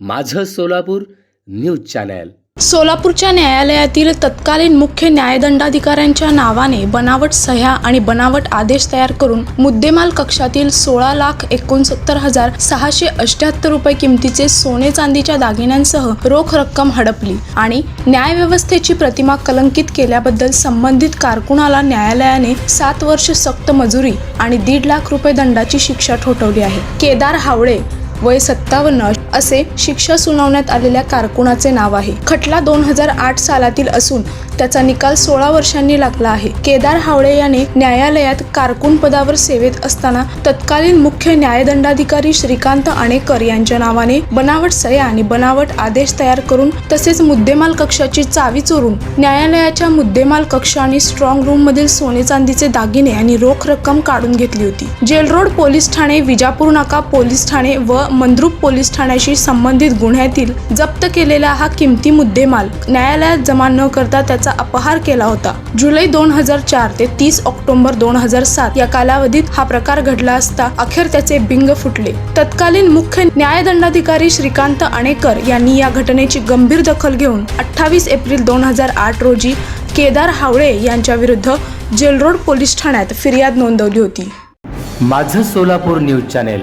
माझं Solapur news channel. सोलापूरच्या न्यायालयातील तत्कालीन मुख्य न्यायदंडाधिकाऱ्यांच्या नावाने बनावट सह्या आणि बनावट आदेश तयार करून मुद्देमाल कक्षातील सोळा लाख एकोणसत्तर हजार सहाशे अष्ट्याहत्तर रुपये किमतीचे सोने चांदीच्या दागिन्यांसह रोख रक्कम हडपली आणि न्यायव्यवस्थेची प्रतिमा कलंकित केल्याबद्दल संबंधित कारकुनाला न्यायालयाने सात वर्ष सक्त मजुरी आणि दीड लाख रुपये दंडाची शिक्षा ठोठवली आहे. केदार हावळे वय सत्तावन्न असे शिक्षा सुनावण्यात आलेल्या कारकुनाचे नाव आहे. खटला दोन हजार आठ सालातील असून त्याचा निकाल सोळा वर्षांनी लागला आहे. केदार हावळे याने न्यायालयात कारकून पदावर सेवेत असताना तत्कालीन मुख्य न्यायदंडाधिकारी श्रीकांत आणेकर यांच्या नावाने बनावट सह्या आणि बनावट आदेश तयार करून तसेच मुद्देमाल कक्षाची चावी चोरून न्यायालयाच्या मुद्देमाल कक्ष आणि स्ट्रॉंग रूम मधील सोने चांदीचे दागिने आणि रोख रक्कम काढून घेतली होती. जेलरोड पोलीस ठाणे विजापूर नाका पोलीस ठाणे व मंद्रुप पोलीस ठाण्याशी संबंधित गुन्ह्यातील जप्त केलेला हा किमती मुद्देमाल न्यायालयात जमा न करता त्याचा अपहार केला होता. जुलै दोन हजार चार ते तीस ऑक्टोबर दोन हजार सात या कालावधीत हा प्रकार घडला असता अखेर त्याचे बिंग फुटले. तत्कालीन मुख्य न्यायदंडाधिकारी श्रीकांत आणेकर यांनी या घटनेची गंभीर दखल घेऊन अठ्ठावीस एप्रिल दोन हजार आठ रोजी केदार हावळे यांच्या विरुद्ध जेलरोड पोलीस ठाण्यात फिर्याद नोंदवली होती. माझं सोलापूर न्यूज चॅनेल